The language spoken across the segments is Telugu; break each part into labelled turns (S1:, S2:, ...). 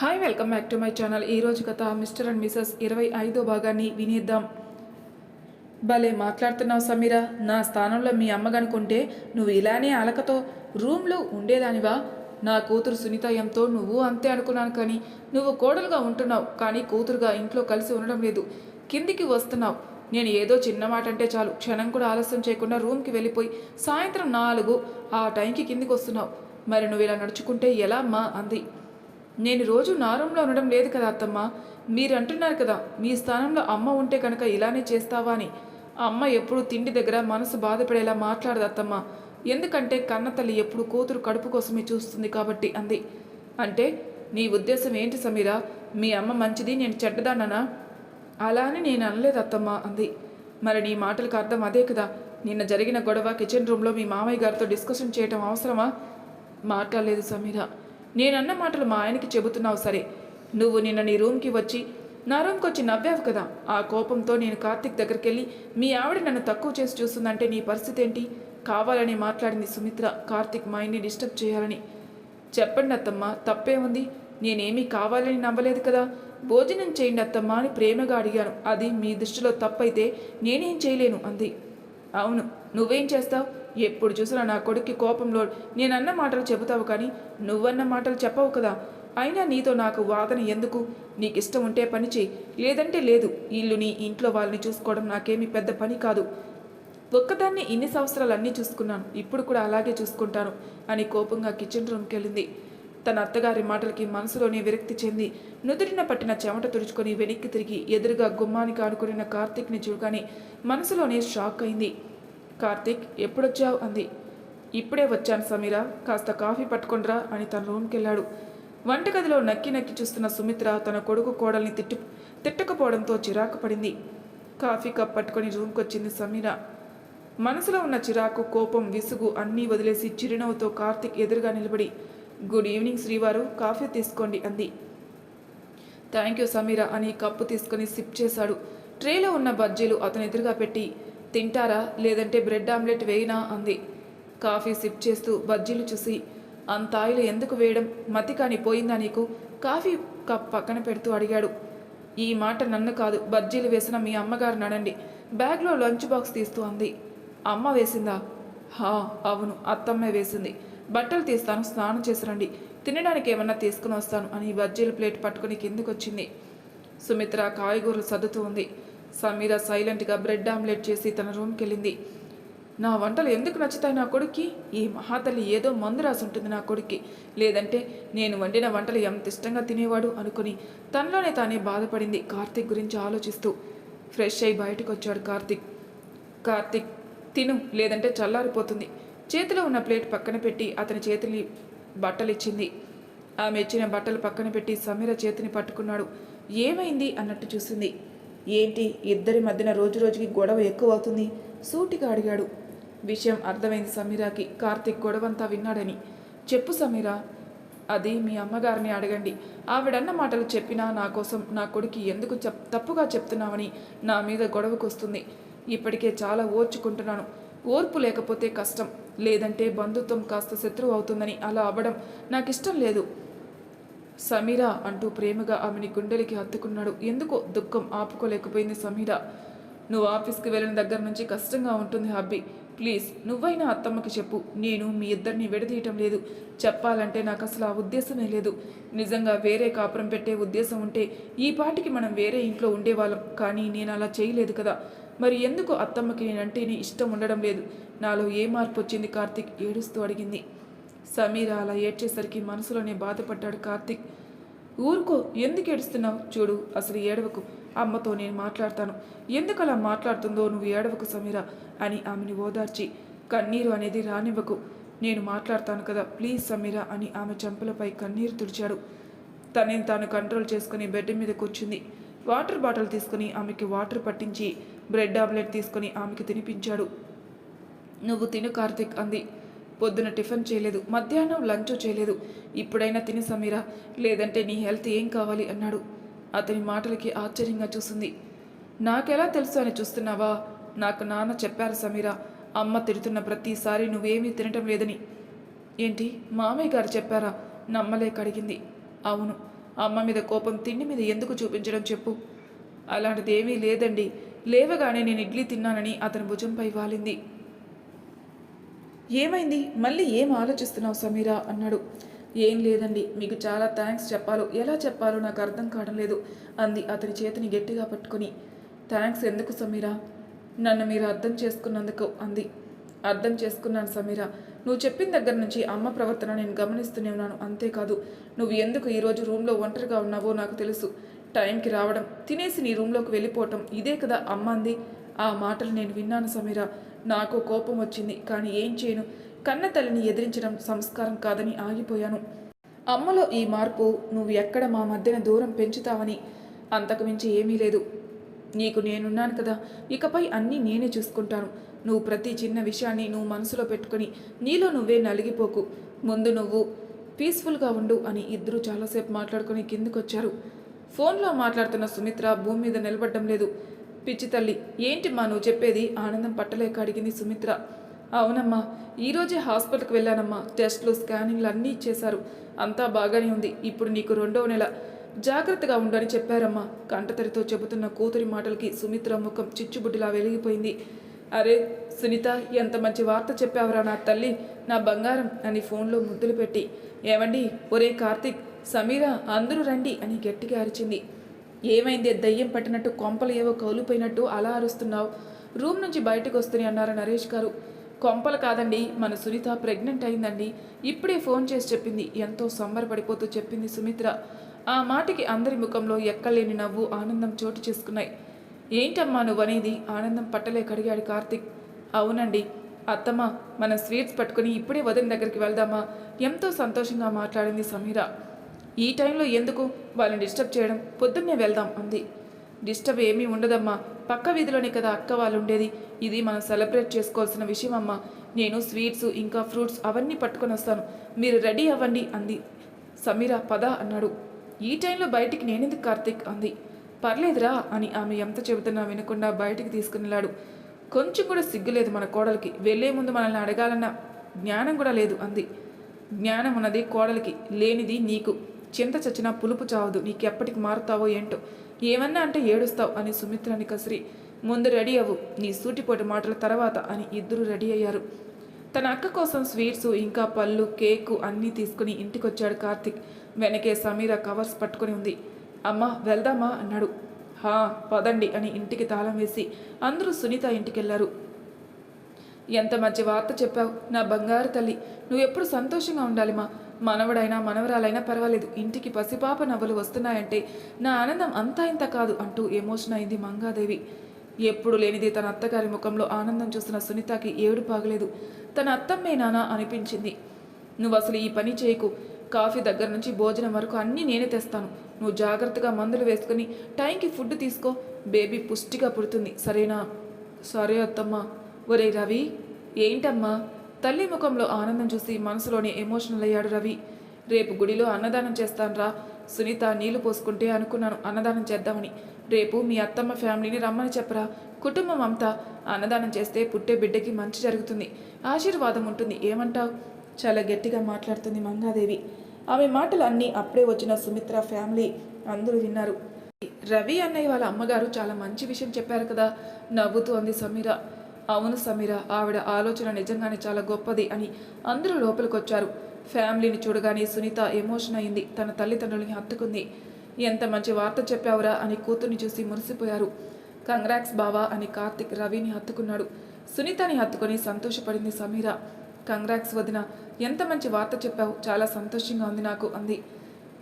S1: Hi welcome back to my channel ఈరోజు కథ మిస్టర్ అండ్ మిసెస్ ఇరవై ఐదో భాగాన్ని వినేద్దాం. భలే మాట్లాడుతున్నావు సమీరా. నా స్థానంలో మీ అమ్మగనుకుంటే నువ్వు ఇలానే అలకతో రూమ్లో ఉండేదానివా? నా కూతురు సునీత ఎంతో నువ్వు అంతే అనుకున్నాను కానీ నువ్వు కోడలుగా ఉంటున్నావు కానీ కూతురుగా ఇంట్లో కలిసి ఉండడం లేదు. కిందికి వస్తున్నావు. నేను ఏదో చిన్న మాట అంటే చాలు. క్షణం కూడా ఆలస్యం చేయకుండా రూమ్కి వెళ్ళిపోయి సాయంత్రం నాలుగు ఆ టైంకి కిందికి వస్తున్నావు. మరి నువ్వు ఇలా నడుచుకుంటే ఎలా మా? అంది. నేను రోజు నా రూమ్లో ఉండడం లేదు కదా అత్తమ్మ. మీరు అంటున్నారు కదా మీ స్థానంలో అమ్మ ఉంటే కనుక ఇలానే చేస్తావా అని. అమ్మ ఎప్పుడు తిండి దగ్గర మనసు బాధపడేలా మాట్లాడదు అత్తమ్మ. ఎందుకంటే కన్నతల్లి ఎప్పుడు కూతురు కడుపు కోసమే చూస్తుంది కాబట్టి అంది. అంటే నీ ఉద్దేశం ఏంటి సమీరా? మీ అమ్మ మంచిది నేను చెడ్డదాననా అలా అని నేను అనలేదు అత్తమ్మ అంది. మరి నీ మాటలకు అర్థం అదే కదా. నిన్న జరిగిన గొడవ కిచెన్ రూమ్లో మీ మామయ్య గారితో డిస్కషన్ చేయటం అవసరమా? మాట్లాడలేదు సమీర. నేనన్న మాటలు మా ఆయనకి చెబుతున్నావు సరే. నువ్వు నిన్న నీ రూమ్కి వచ్చి నా రూమ్కి వచ్చి నవ్వావు కదా. ఆ కోపంతో నేను కార్తిక్ దగ్గరికి వెళ్ళి మీ ఆవిడ నన్ను తక్కువ చేసి చూస్తుందంటే నీ పరిస్థితి ఏంటి? కావాలని మాట్లాడింది సుమిత్ర. కార్తిక్ మైండ్ని డిస్టర్బ్ చేయాలని. చెప్పండి అత్తమ్మ తప్పేముంది నేనేమీ కావాలని నవ్వలేదు కదా. భోజనం చేయండి అత్తమ్మ అని ప్రేమగా అడిగాను. అది మీ దృష్టిలో తప్పైతే నేనేం చేయలేను అంది. అవును నువ్వేం చేస్తావు? ఎప్పుడు చూసినా నా కొడుక్కి కోపంలో నేనన్న మాటలు చెబుతావు కానీ నువ్వన్న మాటలు చెప్పవు కదా. అయినా నీతో నాకు వాదన ఎందుకు? నీకు ఇష్టం ఉంటే పని చేయి లేదంటే లేదు. ఇల్లుని ఇంట్లో వాళ్ళని చూసుకోవడం నాకేమీ పెద్ద పని కాదు. ఒక్కదాన్ని ఇన్ని సంవత్సరాలు అన్నీ చూసుకున్నాను. ఇప్పుడు కూడా అలాగే చూసుకుంటాను అని కోపంగా కిచెన్ రూమ్కి వెళ్ళింది తన అత్తగారి మాటలకి మనసులోనే విరక్తి చెంది నుదురిన పట్టిన చెమట తుడుచుకొని వెనక్కి తిరిగి ఎదురుగా గుమ్మానికి ఆడుకున్న కార్తీక్ని చూడగానే మనసులోనే షాక్ అయింది. కార్తీక్ ఎప్పుడొచ్చావు? అంది. ఇప్పుడే వచ్చాను సమీరా కాస్త కాఫీ పట్టుకొనిరా అని తన రూమ్కి వెళ్ళాడు వంటగదిలో నక్కి నక్కి చూస్తున్న సుమిత్ర తన కొడుకు కోడల్ని తిట్టు తిట్టకపోవడంతో చిరాకు పడింది. కాఫీ కప్ పట్టుకొని రూమ్కి వచ్చింది సమీర. మనసులో ఉన్న చిరాకు కోపం విసుగు అన్నీ వదిలేసి చిరునవ్వుతో కార్తిక్ ఎదురుగా నిలబడి గుడ్ ఈవినింగ్ శ్రీవారు కాఫీ తీసుకోండి అంది. థ్యాంక్ యూ సమీరా అని కప్పు తీసుకొని సిప్ చేశాడు. ట్రేలో ఉన్న బజ్జీలు అతను ఎదురుగా పెట్టి తింటారా? లేదంటే బ్రెడ్ ఆమ్లెట్ వేయినా? అంది. కాఫీ సిప్ చేస్తూ బజ్జీలు చూసి అంత ఆయిల్ ఎందుకు వేయడం? మతి కాని పోయిందా నీకు? కాఫీ కప్ పక్కన పెడుతూ అడిగాడు. ఈ మాట నన్ను కాదు బజ్జీలు వేసిన మీ అమ్మగారు నడండి. బ్యాగ్లో లంచ్ బాక్స్ తీస్తూ అంది. అమ్మ వేసిందా? హా అవును అత్తమ్మే వేసింది. బట్టలు తీస్తాను స్నానం చేసి రండి. తినడానికి ఏమన్నా తీసుకుని వస్తాను అని బజ్జీల ప్లేట్ పట్టుకుని కిందకొచ్చింది. సుమిత్ర కాయగూరలు సర్దుతూ ఉంది. సమీర సైలెంట్గా బ్రెడ్ ఆమ్లెట్ చేసి తన రూమ్కి వెళ్ళింది నా వంటలు ఎందుకు నచ్చుతాయి నా కొడుక్కి? ఈ మహాతల్లి ఏదో మందు రాసి ఉంటుంది నా కొడుక్కి. లేదంటే నేను వండిన వంటలు ఎంత ఇష్టంగా తినేవాడు అనుకుని తనలోనే తానే బాధపడింది కార్తిక్ గురించి ఆలోచిస్తూ. ఫ్రెష్ అయి బయటకు వచ్చాడు కార్తీక్. కార్తిక్ తిను లేదంటే చల్లారిపోతుంది. చేతిలో ఉన్న ప్లేట్ పక్కన పెట్టి అతని చేతిని బట్టలిచ్చింది. ఆమె ఇచ్చిన బట్టలు పక్కన పెట్టి సమీర చేతిని పట్టుకున్నాడు. ఏమైంది? అన్నట్టు చూసింది. ఏంటి? ఇద్దరి మధ్యన రోజు రోజుకి గొడవ ఎక్కువ అవుతుంది సూటిగా అడిగాడు. విషయం అర్థమైంది సమీరాకి. కార్తీక్ గొడవంతా విన్నాడని. చెప్పు సమీరా. అది మీ అమ్మగారిని అడగండి. ఆవిడన్న మాటలు చెప్పినా నా కోసం నా కొడుకు ఎందుకు చెప్ తప్పుగా చెప్తున్నావని నా మీద గొడవకు వస్తుంది ఇప్పటికే చాలా ఓర్చుకుంటున్నాను. ఓర్పు లేకపోతే కష్టం. లేదంటే బంధుత్వం కాస్త శత్రువు అవుతుందని అలా అవ్వడం నాకు ఇష్టం లేదు. సమీరా అంటూ ప్రేమగా ఆమెని గుండెలకి హత్తుకున్నాడు. ఎందుకో దుఃఖం ఆపుకోలేకపోయింది సమీర. నువ్వు ఆఫీస్కి వెళ్ళిన దగ్గర నుంచి కష్టంగా ఉంటుంది హబ్బీ. ప్లీజ్ నువ్వైనా అత్తమ్మకి చెప్పు. నేను మీ ఇద్దరిని విడదీయటం లేదు. చెప్పాలంటే నాకు అసలు ఆ ఉద్దేశమే లేదు. నిజంగా వేరే కాపురం పెట్టే ఉద్దేశం ఉంటే ఈ పాటికి మనం వేరే ఇంట్లో ఉండేవాళ్ళం. కానీ నేను అలా చేయలేదు కదా. మరి ఎందుకు అత్తమ్మకి నేనంటేనే ఇష్టం ఉండడం లేదు? నాలో ఏ మార్పు వచ్చింది? కార్తీక్ ఏడుస్తూ అడిగింది. సమీర అలా ఏడ్చేసరికి మనసులోనే బాధపడ్డాడు కార్తీక్. ఊరుకో ఎందుకు ఏడుస్తున్నావు? చూడు అసలు ఏడవకు. అమ్మతో నేను మాట్లాడతాను. ఎందుకు అలా మాట్లాడుతుందో నువ్వు ఏడవకు సమీర అని ఆమెని ఓదార్చి కన్నీరు అనేది రానివ్వకు. నేను మాట్లాడతాను కదా ప్లీజ్ సమీర అని ఆమె చెంపలపై కన్నీరు తుడిచాడు. తనని తాను కంట్రోల్ చేసుకుని బెడ్ మీద కూర్చుంది. వాటర్ బాటిల్ తీసుకుని ఆమెకి వాటర్ పట్టించి బ్రెడ్ ఆమ్లెట్ తీసుకుని ఆమెకి తినిపించాడు. నువ్వు తిను కార్తిక్ అంది. పొద్దున టిఫిన్ చేయలేదు మధ్యాహ్నం లంచ్ చేయలేదు. ఇప్పుడైనా తిని సమీరా లేదంటే నీ హెల్త్ ఏం కావాలి అన్నాడు. అతని మాటలకి ఆశ్చర్యంగా చూసింది. నాకెలా తెలుసు అని చూస్తున్నావా? నాకు నాన్న చెప్పారు సమీరా అమ్మ తిడుతున్న ప్రతిసారి నువ్వేమీ తినటం లేదని. ఏంటి? మామయ్య గారు చెప్పారా? నమ్మలేక అడిగింది. అవును అమ్మ మీద కోపం తిండి మీద ఎందుకు చూపించడం చెప్పు. అలాంటిది ఏమీ లేదండి లేవగానే నేను ఇడ్లీ తిన్నానని అతని భుజంపై వాలింది. ఏమైంది? మళ్ళీ ఏం ఆలోచిస్తున్నావు సమీరా? అన్నాడు. ఏం లేదండి మీకు చాలా థ్యాంక్స్ చెప్పాలో. ఎలా చెప్పాలో నాకు అర్థం కావడం లేదు అంది అతని చేతిని గట్టిగా పట్టుకుని. థ్యాంక్స్ ఎందుకు సమీరా? నన్ను మీరు అర్థం చేసుకున్నందుకు అంది. అర్థం చేసుకున్నాను సమీరా. నువ్వు చెప్పిన దగ్గర నుంచి అమ్మ ప్రవర్తన నేను గమనిస్తూనే ఉన్నాను అంతేకాదు. నువ్వు ఎందుకు ఈరోజు రూమ్లో ఒంటరిగా ఉన్నావో నాకు తెలుసు. టైంకి రావడం తినేసి నీ రూమ్లోకి వెళ్ళిపోవటం ఇదే కదా అమ్మ అంది. ఆ మాటలు నేను విన్నాను సమీరా. నాకు కోపం వచ్చింది కానీ ఏం చేయను? కన్న తల్లిని ఎదిరించడం సంస్కారం కాదని ఆగిపోయాను. అమ్మలో ఈ మార్పు నువ్వు ఎక్కడ మా మధ్యన దూరం పెంచుతావని అంతకు మించి ఏమీ లేదు. నీకు నేనున్నాను కదా ఇకపై అన్నీ నేనే చూసుకుంటాను. నువ్వు ప్రతి చిన్న విషయాన్ని నువ్వు మనసులో పెట్టుకుని నీలో నువ్వే నలిగిపోకు. ముందు నువ్వు పీస్ఫుల్గా ఉండు అని ఇద్దరూ చాలాసేపు మాట్లాడుకుని కిందకొచ్చారు. ఫోన్లో మాట్లాడుతున్న సుమిత్ర భూమి మీద నిలబడడం లేదు. పిచ్చి తల్లి ఏంటి మా నువ్వు చెప్పేది? ఆనందం పట్టలేక అడిగింది సుమిత్ర. అవునమ్మా ఈరోజే హాస్పిటల్కి వెళ్ళానమ్మా. టెస్ట్లు స్కానింగ్లు అన్నీ చేశారు అంతా బాగానే ఉంది. ఇప్పుడు నీకు రెండవ నెల. జాగ్రత్తగా ఉండని చెప్పారమ్మా. కంటతరితో చెబుతున్న కూతురి మాటలకి సుమిత్ర ముఖం చిచ్చుబుడ్డిలా వెలిగిపోయింది. అరే సునీత ఎంత మంచి వార్త చెప్పావురా నా తల్లి. నా బంగారం అని ఫోన్లో ముద్దులు పెట్టి. ఏమండి? ఒరే కార్తీక్ సమీరా అందరూ రండి అని గట్టిగా అరిచింది. ఏమైంది? దయ్యం పట్టినట్టు కొంపలు ఏవో కౌలిపోయినట్టు అలా అరుస్తున్నావు. రూమ్ నుంచి బయటకు వస్తుని అన్నారు నరేష్ గారు. కొంపలు కాదండి మన సునీత ప్రెగ్నెంట్ అయిందండి. ఇప్పుడే ఫోన్ చేసి చెప్పింది. ఎంతో సంబరపడిపోతూ చెప్పింది సుమిత్ర. ఆ మాటకి అందరి ముఖంలో ఎక్కలేని నవ్వు ఆనందం చోటు చేసుకున్నాయి. ఏంటమ్మా నువ్వనేది? ఆనందం పట్టలేక అడిగాడు కార్తిక్. అవునండి. అత్తమ్మ మనం స్వీట్స్ పట్టుకుని ఇప్పుడే వదిన దగ్గరికి వెళ్దామా? ఎంతో సంతోషంగా మాట్లాడింది సమీర. ఈ టైంలో ఎందుకు? వాళ్ళని డిస్టర్బ్ చేయడం పొద్దున్నే వెళ్దాం అంది. డిస్టర్బ్ ఏమీ ఉండదమ్మా. పక్క వీధిలోనే కదా అక్క వాళ్ళు ఉండేది ఇది మనం సెలబ్రేట్ చేసుకోవాల్సిన విషయం అమ్మా నేను స్వీట్స్ ఇంకా ఫ్రూట్స్ అవన్నీ పట్టుకొని వస్తాను. మీరు రెడీ అవ్వండి అంది. సమీర పద అన్నాడు. ఈ టైంలో బయటికి నేనెందుకు కార్తీక్ అంది. పర్లేదురా అని ఆమె ఎంత చెబుతున్నా వినకుండా బయటికి తీసుకునిలాడు. కొంచెం కూడా సిగ్గులేదు మన కోడలికి. వెళ్ళే ముందు మనల్ని అడగాలన్న జ్ఞానం కూడా లేదు అంది. జ్ఞానం ఉన్నది కోడలికి లేనిది నీకు. చింత చచ్చినా పులుపు చావదు నీకెప్పటికి మారుతావో ఏంటో. ఏమన్నా అంటే ఏడుస్తావు అని సుమిత్రని కసిరి ముందు రెడీ అవ్వు నీ సూటిపోటి మాటల తర్వాత అని ఇద్దరు రెడీ అయ్యారు. తన అక్క కోసం స్వీట్స్ ఇంకా పళ్ళు కేకు అన్నీ తీసుకుని ఇంటికొచ్చాడు కార్తిక్. వెనకే సమీర కవర్స్ పట్టుకొని ఉంది. అమ్మా వెళ్దామా? అన్నాడు. హా పదండి అని ఇంటికి తాళం వేసి అందరూ సునీత ఇంటికెళ్ళారు. ఎంత మంచి వార్త చెప్పావు నా బంగారు తల్లి. నువ్వు ఎప్పుడు సంతోషంగా ఉండాలి మా. మనవడైనా మనవరాలైనా పర్వాలేదు. ఇంటికి పసిపాప నవ్వులు వస్తున్నాయంటే నా ఆనందం అంతా ఇంత కాదు అంటూ ఎమోషన్ అయింది మంగాదేవి. ఎప్పుడు లేనిది తన అత్తగారి ముఖంలో ఆనందం చూసిన సునీతకి ఏడు పాగలేదు తన అత్తమ్మే నానా అనిపించింది. నువ్వు అసలు ఈ పని చేయకు. కాఫీ దగ్గర నుంచి భోజనం వరకు అన్నీ నేనే తెస్తాను. నువ్వు జాగ్రత్తగా మందులు వేసుకుని టైంకి ఫుడ్ తీసుకో. బేబీ పుష్టిగా పుడుతుంది. సరేనా? సరే అత్తమ్మ. ఒరే రవి ఏంటమ్మా? తల్లి ముఖంలో ఆనందం చూసి మనసులోనే ఎమోషనల్ అయ్యాడు రవి. రేపు గుడిలో అన్నదానం చేస్తానురా. సునీత నీళ్ళు పోసుకుంటే అనుకున్నాను అన్నదానం చేద్దామని. రేపు మీ అత్తమ్మ ఫ్యామిలీని రమ్మని చెప్పరా. కుటుంబం అంతా అన్నదానం చేస్తే పుట్టే బిడ్డకి మంచి జరుగుతుంది. ఆశీర్వాదం ఉంటుంది. ఏమంటావ్? చాలా గట్టిగా మాట్లాడుతుంది మంగాదేవి. ఆమె మాటలు అన్నీ అప్పుడే వచ్చిన సుమిత్ర ఫ్యామిలీ అందరూ విన్నారు. రవి అన్నయ్య వాళ్ళ అమ్మగారు చాలా మంచి విషయం చెప్పారు కదా. నవ్వుతూ అంది సమీర. అవును సమీర ఆవిడ ఆలోచన నిజంగానే చాలా గొప్పది అని అందరూ లోపలికొచ్చారు. ఫ్యామిలీని చూడగానే సునీత ఎమోషన్ అయింది. తన తల్లిదండ్రులని హత్తుకుంది. ఎంత మంచి వార్త చెప్పావురా అని కూతుర్ని చూసి మురిసిపోయారు. కంగ్రాక్స్ బావా అని కార్తిక్ రవిని హత్తుకున్నాడు. సునీతని హత్తుకొని సంతోషపడింది సమీర. కంగ్రాక్స్ వదిన ఎంత మంచి వార్త చెప్పావు. చాలా సంతోషంగా ఉంది నాకు అంది.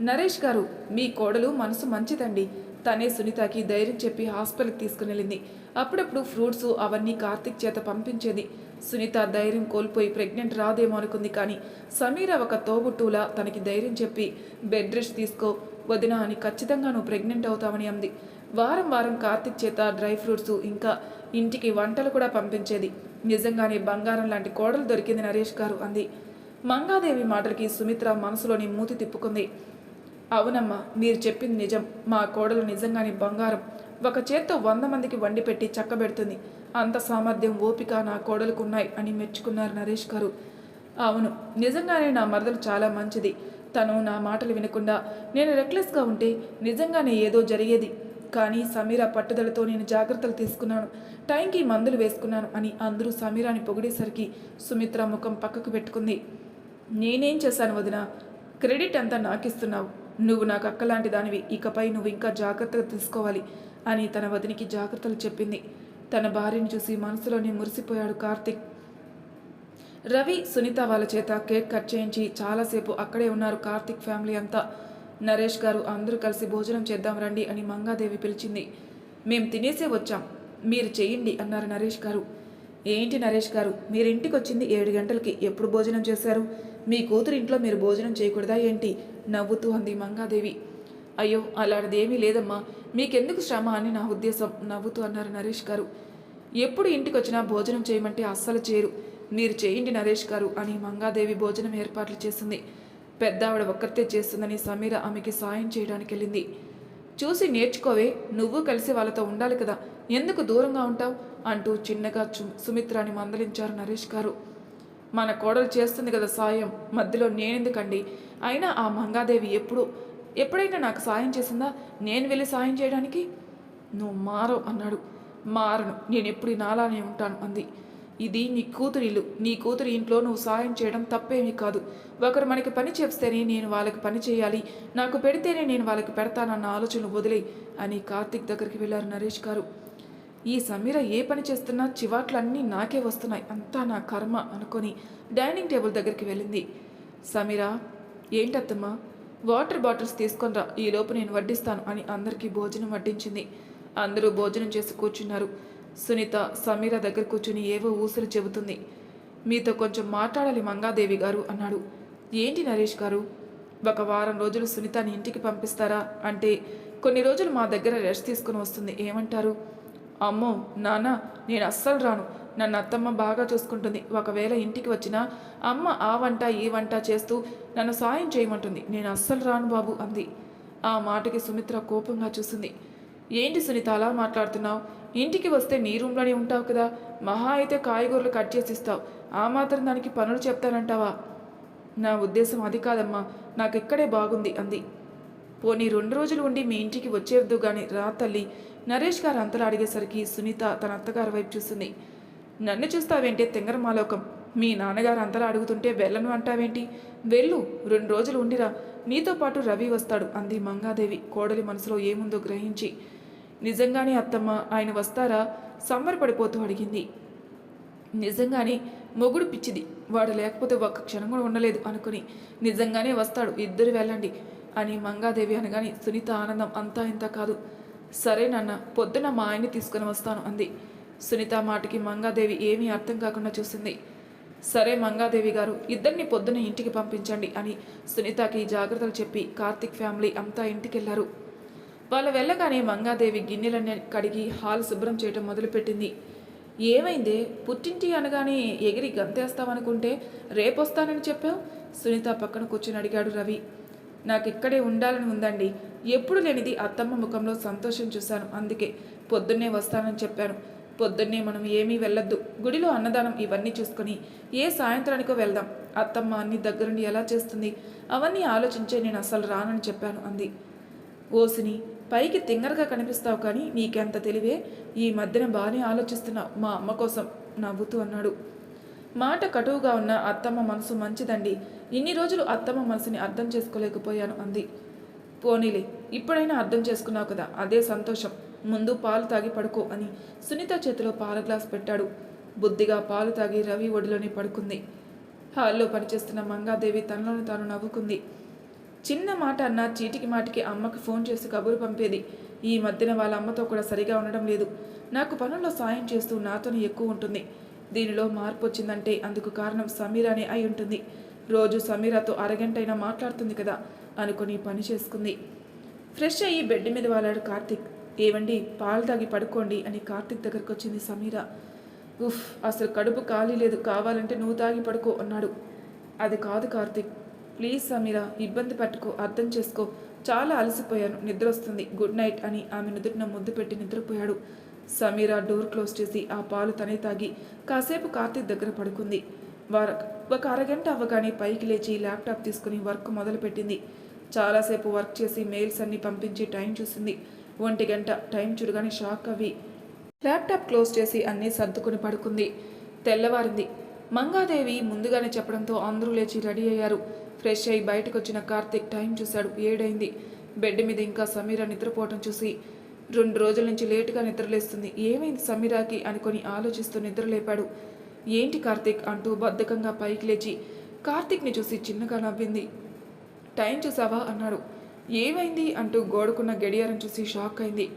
S1: నరేష్ గారు మీ కోడలు మనసు మంచిదండి. తనే సునీతకి ధైర్యం చెప్పి హాస్పిటల్కి తీసుకుని వెళ్ళింది. అప్పుడప్పుడు ఫ్రూట్స్ అవన్నీ కార్తిక్ చేత పంపించేది. సునీత ధైర్యం కోల్పోయి ప్రెగ్నెంట్ రాదేమో అనుకుంది కానీ సమీర ఒక తోబుట్టులా తనకి ధైర్యం చెప్పి బెడ్ రెస్ట్ తీసుకో వదిన అని ఖచ్చితంగా నువ్వు ప్రెగ్నెంట్ అవుతావని అంది. వారం వారం కార్తిక్ చేత డ్రై ఫ్రూట్స్ ఇంకా ఇంటికి వంటలు కూడా పంపించేది. నిజంగానే బంగారం లాంటి కోడలు దొరికింది నరేష్ గారు అంది. మంగాదేవి మాటలకి సుమిత్ర మనసులోని మూతి తిప్పుకుంది. అవునమ్మా మీరు చెప్పింది నిజం. మా కోడలు నిజంగానే బంగారం. ఒక చేత్తో వంద మందికి వండి పెట్టి చక్కబెడుతుంది. అంత సామర్థ్యం ఓపిక నా కోడలుకున్నాయి అని మెచ్చుకున్నారు నరేష్ గారు. అవును నిజంగానే నా మరదలు చాలా మంచిది. తను నా మాటలు వినకుండా నేను రెక్లెస్గా ఉంటే నిజంగానే ఏదో జరిగేది. కానీ సమీర పట్టుదలతో నేను జాగ్రత్తలు తీసుకున్నాను. టైంకి మందులు వేసుకున్నాను అని అందరూ సమీరాని పొగిడేసరికి సుమిత్ర ముఖం పక్కకు పెట్టుకుంది. నేనేం చేశాను వదిన? క్రెడిట్ అంతా నాకిస్తున్నావు? నువ్వు నాకు అక్కలాంటి దానివి. ఇకపై నువ్వు ఇంకా జాగ్రత్తగా తీసుకోవాలి అని తన వదినికి జాగ్రత్తలు చెప్పింది. తన భార్యను చూసి మనసులోనే మురిసిపోయాడు కార్తిక్. రవి సునీత వాళ్ళ చేత కేక్ కట్ చేయించి చాలాసేపు అక్కడే ఉన్నారు కార్తిక్ ఫ్యామిలీ అంతా. నరేష్ గారు అందరూ కలిసి భోజనం చేద్దాం రండి అని మంగాదేవి పిలిచింది. మేం తినేసే వచ్చాం. మీరు చేయండి అన్నారు నరేష్ గారు. ఏంటి నరేష్ గారు? మీరింటికి వచ్చింది ఏడు గంటలకి. ఎప్పుడు భోజనం చేశారు? మీ కూతురు ఇంట్లో మీరు భోజనం చేయకూడదా ఏంటి? నవ్వుతూ అంది మంగాదేవి. అయ్యో అలాంటిదేమీ లేదమ్మా. మీకెందుకు శ్రమ అని నా ఉద్దేశం నవ్వుతూ అన్నారు నరేష్ గారు. ఎప్పుడు ఇంటికి వచ్చినా భోజనం చేయమంటే అస్సలు చేయరు. మీరు చేయండి నరేష్ గారు అని మంగాదేవి భోజనం ఏర్పాట్లు చేసింది. పెద్ద ఆవిడ ఒక్కరితే చేస్తుందని సమీర ఆమెకి సాయం చేయడానికి వెళ్ళింది చూసి నేర్చుకోవే నువ్వు కలిసి వాళ్ళతో ఉండాలి కదా. ఎందుకు దూరంగా ఉంటావు? అంటూ చిన్నగా చు- సుమిత్రాని మందలించారు నరేష్ గారు. మన కోడలు చేస్తుంది కదా సాయం మధ్యలో నేనెందుకండి? అయినా ఆ మంగాదేవి ఎప్పుడు ఎప్పుడైనా నాకు సాయం చేసిందా? నేను వెళ్ళి సాయం చేయడానికి? నువ్వు మారవు అన్నాడు. మారను నేను ఎప్పుడు నాలానే ఉంటాను అంది. ఇది నీ కూతురి ఇల్లు నీ కూతురి ఇంట్లో నువ్వు సాయం చేయడం తప్పేమీ కాదు. ఒకరు మనకి పని చేస్తేనే నేను వాళ్ళకి పని చేయాలి నాకు పెడితేనే నేను వాళ్ళకి పెడతానన్న ఆలోచనలు వదిలే అని కార్తిక్ దగ్గరికి వెళ్ళారు నరేష్ గారు. ఈ సమీర ఏ పని చేస్తున్నా చివాట్లన్నీ నాకే వస్తున్నాయి. అంతా నా కర్మ అనుకొని డైనింగ్ టేబుల్ దగ్గరికి వెళ్ళింది. సమీర ఏంటత్తమ్మా? వాటర్ బాటిల్స్ తీసుకొనిరా ఈలోపు నేను వడ్డిస్తాను అని అందరికీ భోజనం వడ్డించింది. అందరూ భోజనం చేసి కూర్చున్నారు. సునీత సమీర దగ్గర కూర్చుని ఏవో ఊసులు చెబుతుంది. మీతో కొంచెం మాట్లాడాలి మంగాదేవి గారు అన్నాడు. ఏంటి నరేష్ గారు? ఒక వారం రోజులు సునీతని ఇంటికి పంపిస్తారా? అంటే కొన్ని రోజులు మా దగ్గర రెస్ట్ తీసుకుని వస్తుంది. ఏమంటారు? అమ్మో నాన్న నేను అస్సలు రాను. నన్ను అత్తమ్మ బాగా చూసుకుంటుంది. ఒకవేళ ఇంటికి వచ్చినా అమ్మ ఆ వంట ఈ వంట చేస్తూ నన్ను సాయం చేయమంటుంది. నేను అస్సలు రాను బాబు అంది. ఆ మాటకి సుమిత్ర కోపంగా చూసింది. ఏంటి సునీత అలా మాట్లాడుతున్నావు? ఇంటికి వస్తే నీ రూమ్లోనే ఉంటావు కదా. మహా అయితే కాయగూరలు కట్ చేసి ఇస్తావు. ఆ మాత్రం దానికి పనులు చెప్తానంటావా? నా ఉద్దేశం అది కాదమ్మా. నాకు ఇక్కడే బాగుంది అంది. పోనీ రెండు రోజులు ఉండి మీ ఇంటికి వచ్చేవద్దు కానీ రా తల్లి. నరేష్ గారు అంతలా అడిగేసరికి సునీత తన అత్తగారి వైపు చూస్తుంది నన్ను చూస్తావేంటే తెంగరమాలోకం మీ నాన్నగారు అంతలా అడుగుతుంటే వెళ్ళను అంటావేంటి? వెళ్ళు రెండు రోజులు ఉండిరా. నీతో పాటు రవి వస్తాడు అంది మంగాదేవి కోడలి మనసులో ఏముందో గ్రహించి. నిజంగానే అత్తమ్మ ఆయన వస్తారా? సంబరపడిపోతూ అడిగింది. నిజంగానే మొగుడు పిచ్చిది వాడు లేకపోతే ఒక్క క్షణం కూడా ఉండలేదు అనుకుని. నిజంగానే వస్తాడు ఇద్దరు వెళ్ళండి అని మంగాదేవి అనగానే సునీత ఆనందం అంతా ఇంత కాదు. సరే నాన్న పొద్దున మా ఆయన్ని తీసుకుని వస్తాను అంది. సునీత మాటకి మంగాదేవి ఏమీ అర్థం కాకుండా చూసింది. సరే మంగాదేవి గారు ఇద్దరిని పొద్దున ఇంటికి పంపించండి అని సునీతకి జాగ్రత్తలు చెప్పి కార్తిక్ ఫ్యామిలీ అంతా ఇంటికి వెళ్ళారు వాళ్ళు వెళ్ళగానే మంగాదేవి గిన్నెలన్నీ కడిగి హాల్ శుభ్రం చేయటం మొదలుపెట్టింది. ఏమైందే? పుట్టింటి అనగానే ఎగిరి గంతేస్తావనుకుంటే రేపొస్తానని చెప్పావు? సునీత పక్కన కూర్చుని అడిగాడు రవి. నాకు ఇక్కడే ఉండాలని ఉందండి. ఎప్పుడు లేనిది అత్తమ్మ ముఖంలో సంతోషం చూశాను. అందుకే పొద్దున్నే వస్తానని చెప్పాను. పొద్దున్నే మనం ఏమీ వెళ్ళొద్దు. గుడిలో అన్నదానం ఇవన్నీ చూసుకొని ఏ సాయంత్రానికో వెళ్దాం. అత్తమ్మ అన్ని దగ్గరుండి ఎలా చేస్తుంది? అవన్నీ ఆలోచించే నేను అసలు రానని చెప్పాను అంది. ఓసిని పైకి తింగరగా కనిపిస్తావు కానీ నీకెంత తెలివే? ఈ మధ్యన బాగానే ఆలోచిస్తున్నావు. మా అమ్మ కోసం నవ్వుతూ అన్నాడు. మాట కటువుగా ఉన్న అత్తమ్మ మనసు మంచిదండి. ఇన్ని రోజులు అత్తమ్మ మనసుని అర్థం చేసుకోలేకపోయాను అంది. పోనీలే ఇప్పుడైనా అర్థం చేసుకున్నావు కదా అదే సంతోషం. ముందు పాలు తాగి పడుకో అని సునీత చేతిలో పాల గ్లాస్ పెట్టాడు. బుద్ధిగా పాలు తాగి రవి ఒడిలోనే పడుకుంది. హాల్లో పనిచేస్తున్న మంగాదేవి తనలోని తాను నవ్వుకుంది. చిన్న మాట అన్న చీటికి మాటికి అమ్మకి ఫోన్ చేసి కబురు పంపేది. ఈ మధ్యన వాళ్ళ అమ్మతో కూడా సరిగా ఉండడం లేదు. నాకు పనుల్లో సాయం చేస్తూ నాతోనే ఎక్కువ ఉంటుంది. దీనిలో మార్పు వచ్చిందంటే అందుకు కారణం సమీరానే అయి ఉంటుంది. రోజు సమీరాతో అరగంటైనా మాట్లాడుతుంది కదా అనుకుని పని చేసుకుంది. ఫ్రెష్ అయ్యి బెడ్ మీద వాలాడు కార్తిక్. ఏవండి పాలు తాగి పడుకోండి అని కార్తిక్ దగ్గరకు వచ్చింది సమీర. ఉఫ్ అసలు కడుపు ఖాళీ లేదు కావాలంటే నువ్వు తాగి పడుకో అన్నాడు. అది కాదు కార్తిక్. ప్లీజ్ సమీర ఇబ్బంది పట్టుకో అర్థం చేసుకో. చాలా అలసిపోయాను నిద్ర వస్తుంది గుడ్ నైట్ అని ఆమె నుదుటిన ముద్దు పెట్టి నిద్రపోయాడు. సమీర డోర్ క్లోజ్ చేసి ఆ పాలు తనే తాగి కాసేపు కార్తీక్ దగ్గర పడుకుంది. వార ఒక అరగంట అవ్వగానే పైకి లేచి ల్యాప్టాప్ తీసుకుని వర్క్ మొదలుపెట్టింది. చాలాసేపు వర్క్ చేసి మెయిల్స్ అన్ని పంపించి టైం చూసింది. ఒంటి గంట టైం చూడగానే షాక్ అవి ల్యాప్టాప్ క్లోజ్ చేసి అన్నీ సర్దుకుని పడుకుంది. తెల్లవారింది. మంగాదేవి ముందుగానే చెప్పడంతో అందరూ లేచి రెడీ అయ్యారు. ఫ్రెష్ అయి బయటకు వచ్చిన కార్తిక్ టైం చూశాడు. ఏడైంది. బెడ్ మీద ఇంకా సమీర నిద్రపోవటం చూసి రెండు రోజుల నుంచి లేటుగా నిద్రలేస్తుంది. ఏమైంది సమీరాకి అనుకొని ఆలోచిస్తూ నిద్రలేపాడు. ఏంటి కార్తిక్ అంటూ బద్ధకంగా పైకి లేచి కార్తీక్ని చూసి చిన్నగా నవ్వింది. టైం చూసావా? అన్నాడు. ఏమైంది? అంటూ గోడకున్న గడియారం చూసి షాక్ అయింది.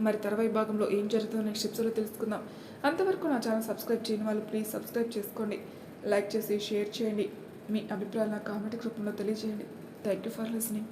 S1: మరి తర్వాయి భాగంలో ఏం జరుగుతుందో నెక్స్ట్ ఎపిసోడ్లో తెలుసుకుందాం. అంతవరకు నా ఛానల్ సబ్స్క్రైబ్ చేయని వాళ్ళు ప్లీజ్ సబ్స్క్రైబ్ చేసుకోండి. లైక్ చేసి షేర్ చేయండి. మీ అభిప్రాయాలను నా కామెంట్ రూపంలో తెలియజేయండి. Thank you for listening